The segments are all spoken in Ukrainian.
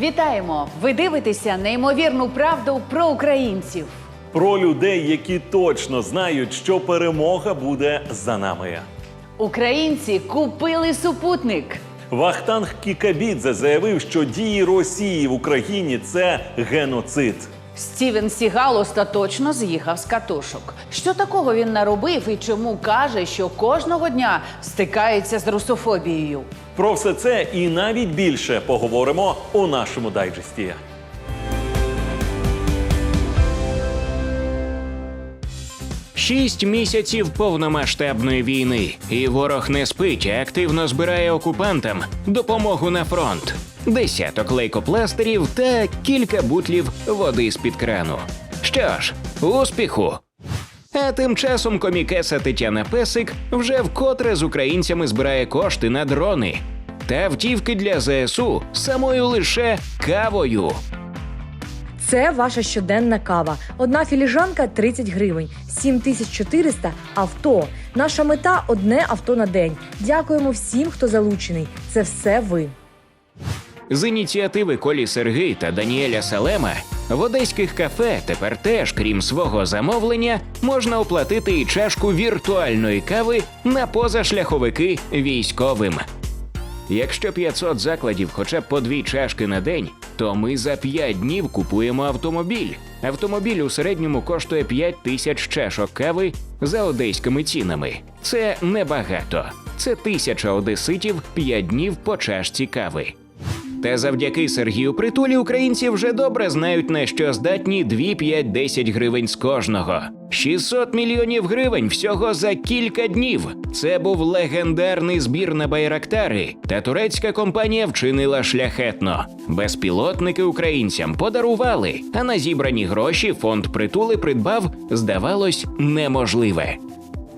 Вітаємо! Ви дивитеся неймовірну правду про українців. Про людей, які точно знають, що перемога буде за нами. Українці купили супутник. Вахтанг Кікабідзе заявив, що дії Росії в Україні це геноцид. Стівен Сігал остаточно з'їхав з катушок. Що такого він наробив і чому каже, що кожного дня стикається з русофобією? Про все це і навіть більше поговоримо у нашому дайджесті. Шість місяців повномасштабної війни, і ворог не спить, а активно збирає окупантам допомогу на фронт. Десяток лейкопластирів та кілька бутлів води з-під крану. Що ж, успіху! А тим часом комікеса Тетяна Песик вже вкотре з українцями збирає кошти на дрони та автівки для ЗСУ самою лише кавою. Це ваша щоденна кава. Одна філіжанка 30 гривень, 7400 – авто. Наша мета одне авто на день. Дякуємо всім, хто залучений. Це все ви. З ініціативи Колі Сергій та Даніеля Салема в одеських кафе тепер теж, крім свого замовлення, можна оплатити і чашку віртуальної кави на позашляховики військовим. Якщо 500 закладів хоча б по дві чашки на день, то ми за 5 днів купуємо автомобіль. Автомобіль у середньому коштує 5 тисяч чашок кави за одеськими цінами. Це небагато. Це тисяча одеситів 5 днів по чашці кави. Та завдяки Сергію Притулі українці вже добре знають на що здатні 2, 5, 10 гривень з кожного. 600 мільйонів гривень всього за кілька днів. Це був легендарний збір на байрактари, та турецька компанія вчинила шляхетно. Безпілотники українцям подарували, а на зібрані гроші фонд притули придбав, здавалось, неможливе.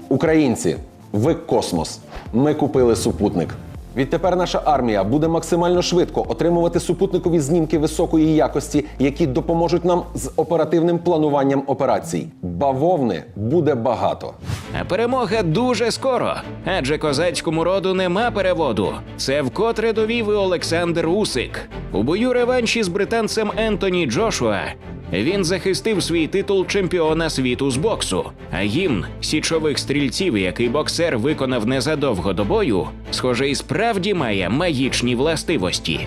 Українці, ви космос. Ми купили супутник. Відтепер наша армія буде максимально швидко отримувати супутникові знімки високої якості, які допоможуть нам з оперативним плануванням операцій. Бавовни буде багато. Перемога дуже скоро, адже козацькому роду нема переводу. Це вкотре довів і Олександр Усик. У бою реванші з британцем Ентоні Джошуа він захистив свій титул чемпіона світу з боксу. А гімн січових стрільців, який боксер виконав незадовго до бою, схоже, і справді має магічні властивості.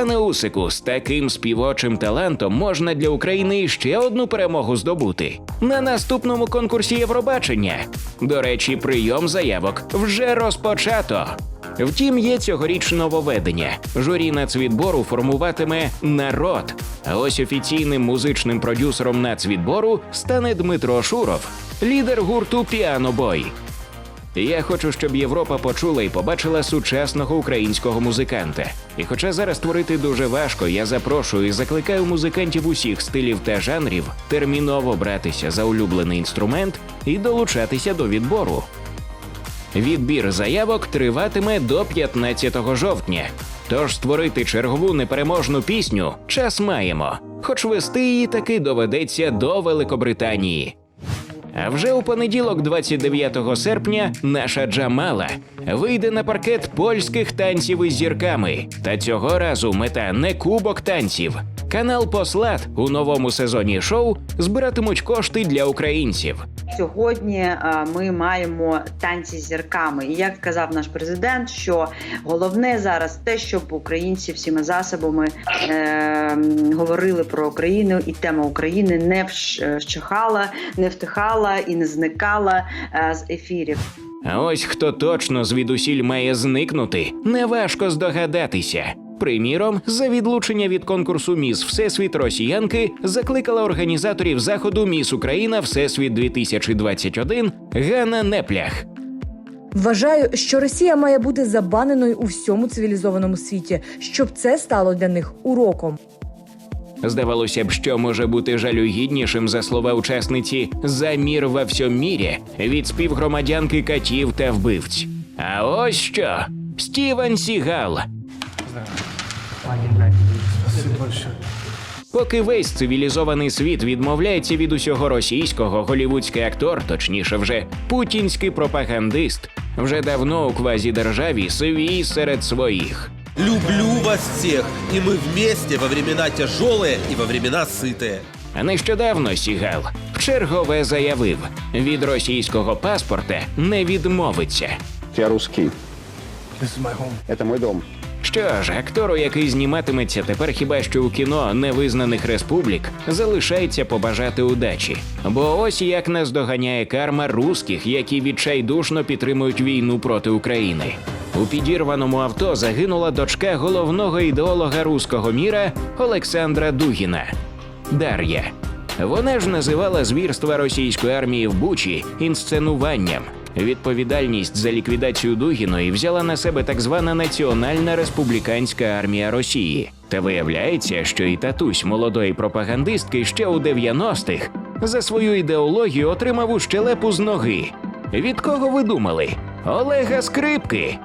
Пане Усику, з таким співочим талантом можна для України ще одну перемогу здобути на наступному конкурсі Євробачення. До речі, прийом заявок вже розпочато. Втім, є цьогоріч нововведення. Журі нацвідбору формуватиме народ. А ось офіційним музичним продюсером нацвідбору стане Дмитро Шуров, лідер гурту Піанобой. Я хочу, щоб Європа почула і побачила сучасного українського музиканта. І хоча зараз творити дуже важко, я запрошую і закликаю музикантів усіх стилів та жанрів терміново братися за улюблений інструмент і долучатися до відбору. Відбір заявок триватиме до 15 жовтня. Тож створити чергову непереможну пісню час маємо, хоч вести її таки доведеться до Великобританії. А вже у понеділок, 29 серпня, наша Джамала вийде на паркет польських танців із зірками. Та цього разу мета не кубок танців. Канал Послад у новому сезоні шоу збиратимуть кошти для українців. Сьогодні е, ми маємо танці з зірками. І як сказав наш президент, що головне зараз те, щоб українці всіма засобами е, говорили про Україну, і тема України не вщ- вщухала, не втихала і не зникала е, з ефірів. А ось хто точно звідусіль має зникнути, неважко здогадатися. Приміром, за відлучення від конкурсу Міс Всесвіт Росіянки закликала організаторів заходу Міс Україна Всесвіт 2021 Ганна Неплях. Вважаю, що Росія має бути забаненою у всьому цивілізованому світі, щоб це стало для них уроком. Здавалося б, що може бути жалюгіднішим за слова учасниці за мір во всьому мірі від співгромадянки катів та вбивць. А ось що Стівен Сігал Пані Надя, спасибо большое. Поки весь цивілізований світ відмовляється від усього російського, голівудський актор, точніше вже путінський пропагандист, вже давно у квазідержаві свій серед своїх. Люблю вас всех, и мы вместе во времена тяжелые и во времена сытые. А нещодавно Сігал вчергове заявив: від російського паспорта не відмовиться. Я русский. Это мой дом. Що ж, актору, який зніматиметься тепер хіба що у кіно невизнаних республік, залишається побажати удачі. Бо ось як наздоганяє карма русських, які відчайдушно підтримують війну проти України. У підірваному авто загинула дочка головного ідеолога руського міра Олександра Дугіна Дар'я. Вона ж називала звірства російської армії в Бучі інсценуванням. Відповідальність за ліквідацію Дугіної взяла на себе так звана Національна республіканська армія Росії. Та виявляється, що і татусь молодої пропагандистки ще у 90-х за свою ідеологію отримав ущелепу з ноги. Від кого ви думали? Олега Скрипки.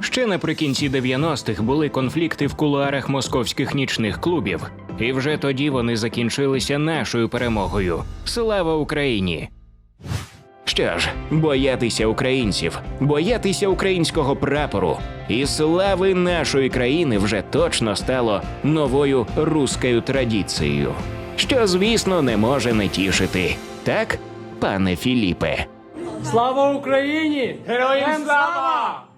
Ще наприкінці 90-х були конфлікти в кулуарах московських нічних клубів, і вже тоді вони закінчилися нашою перемогою. Слава Україні! Що ж, боятися українців, боятися українського прапору і слави нашої країни вже точно стало новою рускою традицією, що, звісно, не може не тішити. Так, пане Філіпе? Слава Україні! Героям слава!